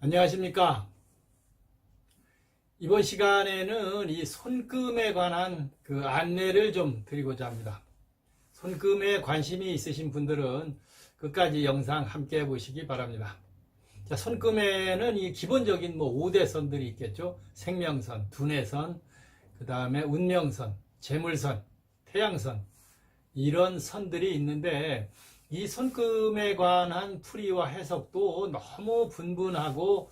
안녕하십니까. 이번 시간에는 이 손금에 관한 그 안내를 좀 드리고자 합니다. 손금에 관심이 있으신 분들은 끝까지 영상 함께 보시기 바랍니다. 자, 손금에는 이 기본적인 뭐 5대 선들이 있겠죠. 생명선, 두뇌선, 그 다음에 운명선, 재물선, 태양선, 이런 선들이 있는데 이 손금에 관한 풀이와 해석도 너무 분분하고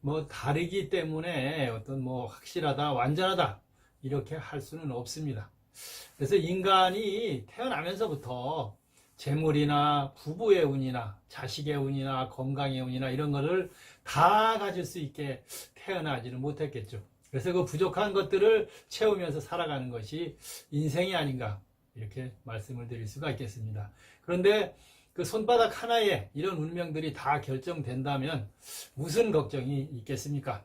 뭐 다르기 때문에 어떤 뭐 확실하다, 완전하다 이렇게 할 수는 없습니다. 그래서 인간이 태어나면서부터 재물이나 부부의 운이나 자식의 운이나 건강의 운이나 이런 거를 다 가질 수 있게 태어나지는 못했겠죠. 그래서 그 부족한 것들을 채우면서 살아가는 것이 인생이 아닌가 이렇게 말씀을 드릴 수가 있겠습니다. 그런데 그 손바닥 하나에 이런 운명들이 다 결정된다면 무슨 걱정이 있겠습니까?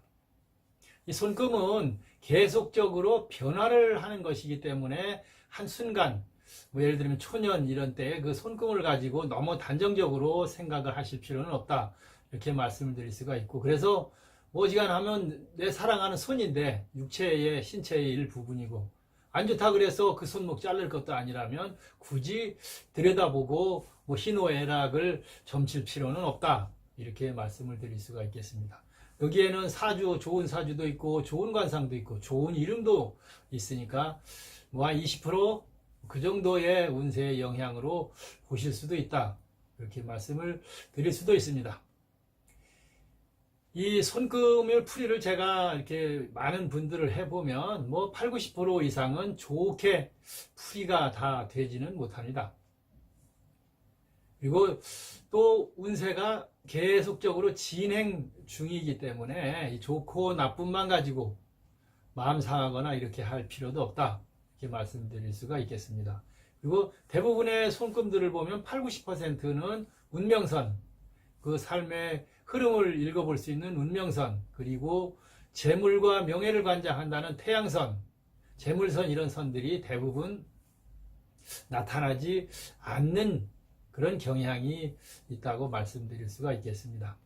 이 손금은 계속적으로 변화를 하는 것이기 때문에 한순간 뭐 예를 들면 초년 이런 때그 손금을 가지고 너무 단정적으로 생각을 하실 필요는 없다. 이렇게 말씀을 드릴 수가 있고 그래서 뭐지간하면 내 사랑하는 손인데 육체의 신체의 일부분이고 안 좋다 그래서 그 손목 자를 것도 아니라면 굳이 들여다보고 뭐 희노애락을 점칠 필요는 없다. 이렇게 말씀을 드릴 수가 있겠습니다. 여기에는 사주, 좋은 사주도 있고, 좋은 관상도 있고, 좋은 이름도 있으니까, 뭐 한 20%그 정도의 운세의 영향으로 보실 수도 있다. 이렇게 말씀을 드릴 수도 있습니다. 이 손금을 풀이를 제가 이렇게 많은 분들을 해보면 뭐 8, 90% 이상은 좋게 풀이가 다 되지는 못합니다. 그리고 또 운세가 계속적으로 진행 중이기 때문에 이 좋고 나쁨만 가지고 마음 상하거나 이렇게 할 필요도 없다. 이렇게 말씀드릴 수가 있겠습니다. 그리고 대부분의 손금들을 보면 8, 90%는 운명선, 그 삶의 흐름을 읽어볼 수 있는 운명선, 그리고 재물과 명예를 관장한다는 태양선, 재물선 이런 선들이 대부분 나타나지 않는 그런 경향이 있다고 말씀드릴 수가 있겠습니다.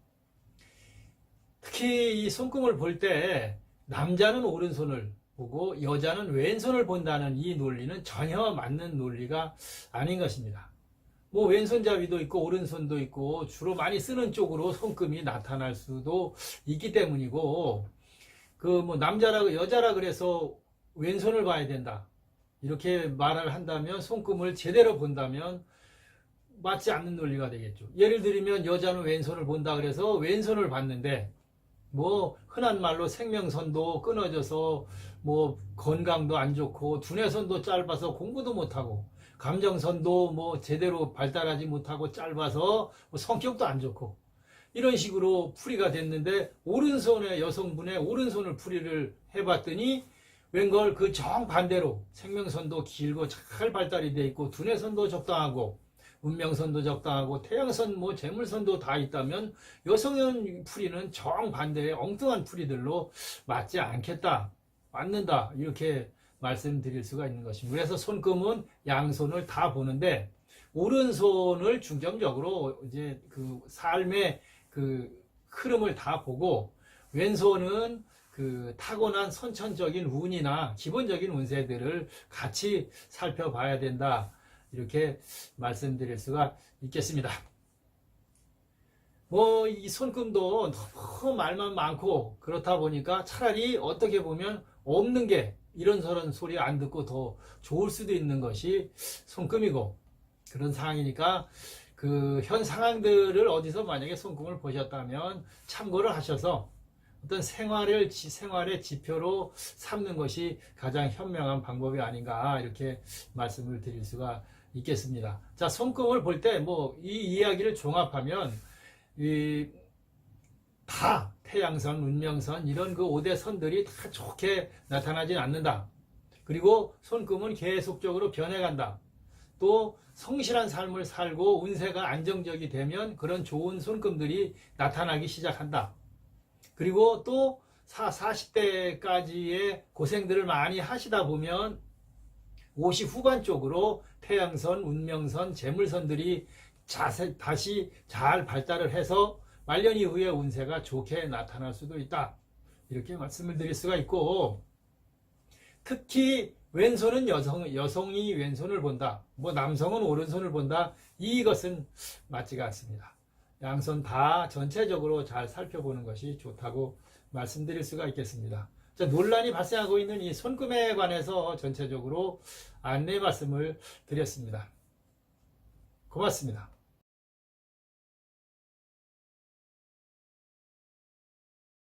특히 이 손금을 볼 때 남자는 오른손을 보고 여자는 왼손을 본다는 이 논리는 전혀 맞는 논리가 아닌 것입니다. 뭐 왼손잡이도 있고 오른손도 있고 주로 많이 쓰는 쪽으로 손금이 나타날 수도 있기 때문이고 그 뭐 남자라 여자라 그래서 왼손을 봐야 된다 이렇게 말을 한다면 손금을 제대로 본다면 맞지 않는 논리가 되겠죠. 예를 들면 여자는 왼손을 본다 그래서 왼손을 봤는데 뭐 흔한 말로 생명선도 끊어져서 뭐 건강도 안 좋고 두뇌선도 짧아서 공부도 못하고 감정선도 뭐 제대로 발달하지 못하고 짧아서 뭐 성격도 안 좋고 이런 식으로 풀이가 됐는데 오른손의 여성분의 오른손을 풀이를 해봤더니 웬걸 그 정반대로 생명선도 길고 잘 발달이 돼 있고 두뇌선도 적당하고 운명선도 적당하고 태양선 뭐 재물선도 다 있다면 여성의 풀이는 정반대의 엉뚱한 풀이들로 맞지 않겠다 맞는다 이렇게 말씀드릴 수가 있는 것입니다. 그래서 손금은 양손을 다 보는데 오른손을 중점적으로 이제 그 삶의 그 흐름을 다 보고 왼손은 그 타고난 선천적인 운이나 기본적인 운세들을 같이 살펴봐야 된다. 이렇게 말씀드릴 수가 있겠습니다. 뭐 이 손금도 너무 말만 많고 그렇다 보니까 차라리 어떻게 보면 없는 게 이런저런 소리 안 듣고 더 좋을 수도 있는 것이 손금이고 그런 상황이니까 그 현 상황들을 어디서 만약에 손금을 보셨다면 참고를 하셔서 어떤 생활을 지- 생활의 지표로 삼는 것이 가장 현명한 방법이 아닌가 이렇게 말씀을 드릴 수가 있겠습니다. 자, 손금을 볼 때 뭐 이 이야기를 종합하면 이 다 태양선, 운명선 이런 그 5대 선들이 다 좋게 나타나진 않는다. 그리고 손금은 계속적으로 변해간다. 또 성실한 삶을 살고 운세가 안정적이 되면 그런 좋은 손금들이 나타나기 시작한다. 그리고 또 40대까지의 고생들을 많이 하시다 보면 50 후반 쪽으로 태양선, 운명선, 재물선들이 자세, 다시 잘 발달을 해서 말년 이후에 운세가 좋게 나타날 수도 있다. 이렇게 말씀을 드릴 수가 있고, 특히 왼손은 여성, 여성이 왼손을 본다. 뭐 남성은 오른손을 본다. 이것은 맞지가 않습니다. 양손 다 전체적으로 잘 살펴보는 것이 좋다고 말씀드릴 수가 있겠습니다. 자, 논란이 발생하고 있는 이 손금에 관해서 전체적으로 안내 말씀을 드렸습니다. 고맙습니다.